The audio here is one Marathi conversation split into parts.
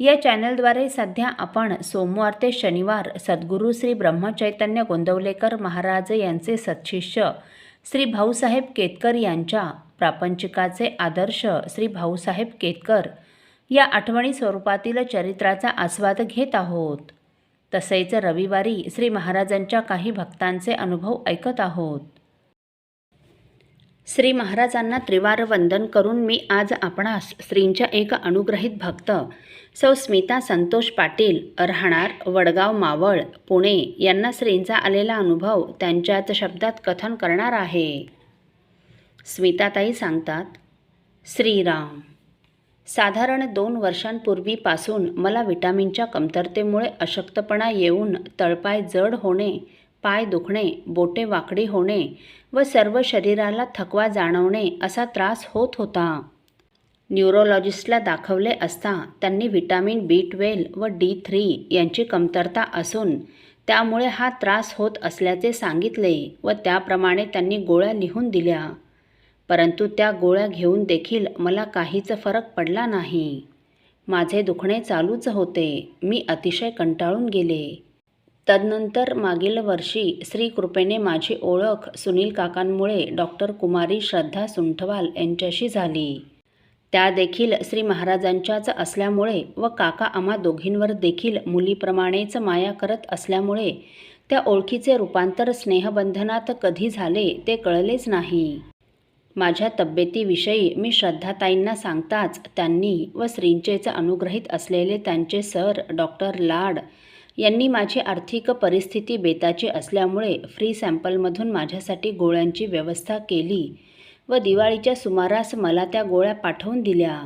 या चॅनलद्वारे सध्या आपण सोमवार ते शनिवार सद्गुरू श्री ब्रह्मचैतन्य गोंदवलेकर महाराज यांचे सत्शिष्य श्री भाऊसाहेब केतकर यांच्या प्रापंचिकाचे आदर्श श्री भाऊसाहेब केतकर या आठवणी स्वरूपातील चरित्राचा आस्वाद घेत आहोत. तसेच रविवारी श्री महाराजांच्या काही भक्तांचे अनुभव ऐकत आहोत. श्री महाराजांना त्रिवार वंदन करून मी आज आपणास श्रींच्या एक अनुग्रहित भक्त सौ स्मिता संतोष पाटील राहणार वडगाव मावळ पुणे यांना श्रींचा आलेला अनुभव त्यांच्याच शब्दात कथन करणार आहे. स्मिताताई सांगतात श्रीराम साधारण दोन वर्षांपूर्वीपासून मला विटामिनच्या कमतरतेमुळे अशक्तपणा येऊन तळपाय जड होणे पाय दुखणे बोटे वाकडी होणे व सर्व शरीराला थकवा जाणवणे असा त्रास होत होता. न्यूरोलॉजिस्टला दाखवले असता त्यांनी व्हिटॅमिन बी ट्वेल्व व डी थ्री यांची कमतरता असून त्यामुळे हा त्रास होत असल्याचे सांगितले व त्याप्रमाणे त्यांनी गोळ्या लिहून दिल्या. परंतु त्या गोळ्या घेऊन देखील मला काहीच फरक पडला नाही. माझे दुखणे चालूच होते. मी अतिशय कंटाळून गेले. तदनंतर मागील वर्षी श्रीकृपेने माझी ओळख सुनील काकांमुळे डॉक्टर कुमारी श्रद्धा सुंठवाल यांच्याशी झाली. त्या देखील श्री महाराजांच्याच असल्यामुळे व काका आम्हा दोघींवर देखील मुलीप्रमाणेच माया करत असल्यामुळे त्या ओळखीचे रूपांतर स्नेहबंधनात कधी झाले ते कळलेच नाही. माझ्या तब्येतीविषयी मी श्रद्धाताईंना सांगताच त्यांनी व श्रींचेच अनुग्रहित असलेले त्यांचे सर डॉक्टर लाड यांनी माझी आर्थिक परिस्थिती बेताची असल्यामुळे फ्री सॅम्पलमधून माझ्यासाठी गोळ्यांची व्यवस्था केली व दिवाळीच्या सुमारास मला त्या गोळ्या पाठवून दिल्या.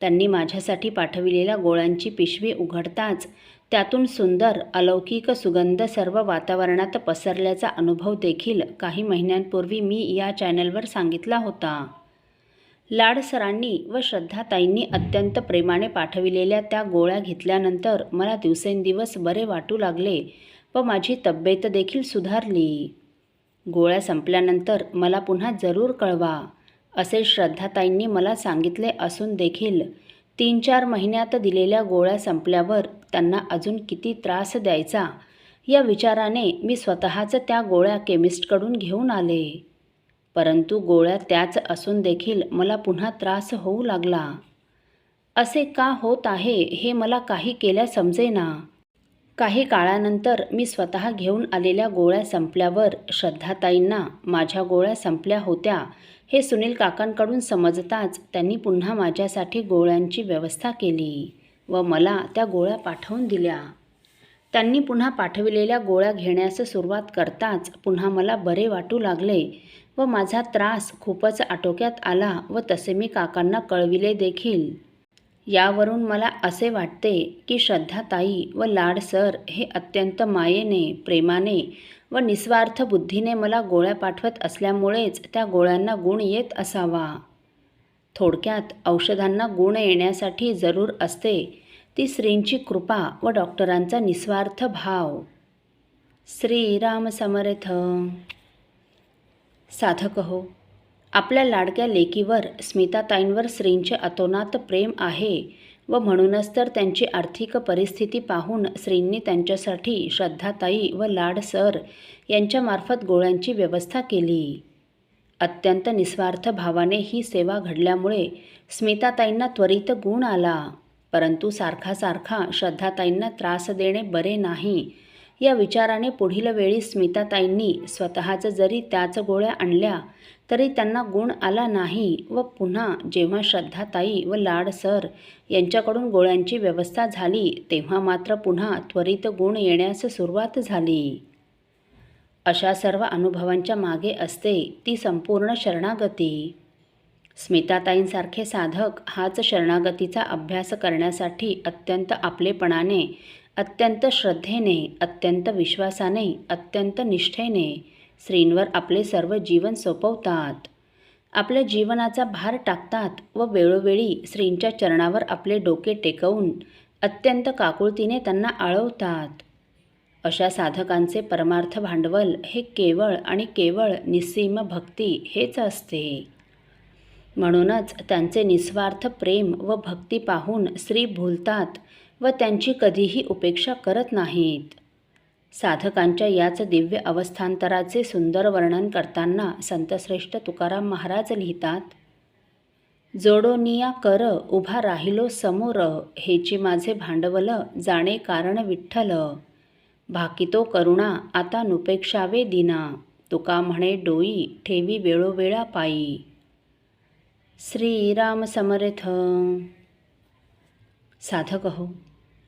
त्यांनी माझ्यासाठी पाठविलेल्या गोळ्यांची पिशवी उघडताच त्यातून सुंदर अलौकिक सुगंध सर्व वातावरणात पसरल्याचा अनुभव देखील काही महिन्यांपूर्वी मी या चॅनलवर सांगितला होता. लाड सरांनी व श्रद्धाताईंनी अत्यंत प्रेमाने पाठविलेल्या त्या गोळ्या घेतल्यानंतर मला दिवसेंदिवस बरे वाटू लागले व माझी तब्येत देखील सुधारली. गोळ्या संपल्यानंतर मला पुन्हा जरूर कळवा असे श्रद्धाताईंनी मला सांगितले असून देखील तीन चार महिन्यात दिलेल्या गोळ्या संपल्यावर त्यांना अजून किती त्रास द्यायचा या विचाराने मी स्वतःच त्या गोळ्या केमिस्टकडून घेऊन आले. परंतु गोळ्या त्याच असून देखील मला पुन्हा त्रास होऊ लागला. असे का होत आहे हे मला काही केल्या समजेना. काही काळानंतर मी स्वतः घेऊन आलेल्या गोळ्या संपल्यावर श्रद्धाताईंना माझ्या गोळ्या संपल्या होत्या हे सुनील काकांकडून समजताच त्यांनी पुन्हा माझ्यासाठी गोळ्यांची व्यवस्था केली व मला त्या गोळ्या पाठवून दिल्या. त्यांनी पुन्हा पाठविलेल्या गोळ्या घेण्यास सुरुवात करताच पुन्हा मला बरे वाटू लागले. व माझा त्रास खूपच आटोक्यात आला व तसे मी काकांना कळविले देखील. यावरून मला असे वाटते की श्रद्धाताई व लाड सर हे अत्यंत मायेने प्रेमाने व निस्वार्थ बुद्धीने मला गोळ्या पाठवत असल्यामुळेच त्या गोळ्यांना गुण येत असावा. थोडक्यात औषधांना गुण येण्यासाठी जरूर असते ती श्रींची कृपा व डॉक्टरांचा निस्वार्थ भाव. श्रीरामसमर्थ साधक हो. आपल्या लाडक्या लेकीवर स्मिताताईंवर श्रींचे अतोनात प्रेम आहे व म्हणूनच तर त्यांची आर्थिक परिस्थिती पाहून श्रींनी त्यांच्यासाठी श्रद्धाताई व लाड सर यांच्यामार्फत गोळ्यांची व्यवस्था केली. अत्यंत निस्वार्थ भावाने ही सेवा घडल्यामुळे स्मिताताईंना त्वरित गुण आला. परंतु सारखा सारखा श्रद्धाताईंना त्रास देणे बरे नाही. या विचाराने पुढील वेळी स्मिताताईंनी स्वतःचं जरी त्याच गोळ्या आणल्या तरी त्यांना गुण आला नाही व पुन्हा जेव्हा श्रद्धाताई व लाड सर यांच्याकडून गोळ्यांची व्यवस्था झाली तेव्हा मात्र पुन्हा त्वरित गुण येण्यास सुरुवात झाली. अशा सर्व अनुभवांच्या मागे असते ती संपूर्ण शरणागती. स्मिताताईंसारखे साधक हाच शरणागतीचा अभ्यास करण्यासाठी अत्यंत आपलेपणाने अत्यंत श्रद्धेने अत्यंत विश्वासाने अत्यंत निष्ठेने श्रींवर आपले सर्व जीवन सोपवतात. आपल्या जीवनाचा भार टाकतात व वेळोवेळी श्रींच्या चरणावर आपले डोके टेकवून अत्यंत काकुळतीने त्यांना आळवतात. अशा साधकांचे परमार्थ भांडवल हे केवळ आणि केवळ निस्सीम भक्ती हेच असते. म्हणूनच त्यांचे निस्वार्थ प्रेम व भक्ती पाहून स्त्री भूलतात व त्यांची कधीही उपेक्षा करत नाहीत. साधकांच्या याच दिव्य अवस्थांतराचे सुंदर वर्णन करताना संतश्रेष्ठ तुकाराम महाराज लिहितात जोडोनिया कर उभा राहिलो समोर हेची माझे भांडवल जाणे कारण विठ्ठल. भाकितो करुणा आता नुपेक्षावे दिना. तुका म्हणे डोई ठेवी वेळोवेळा पायी. श्रीराम समर्थ. साधक हो.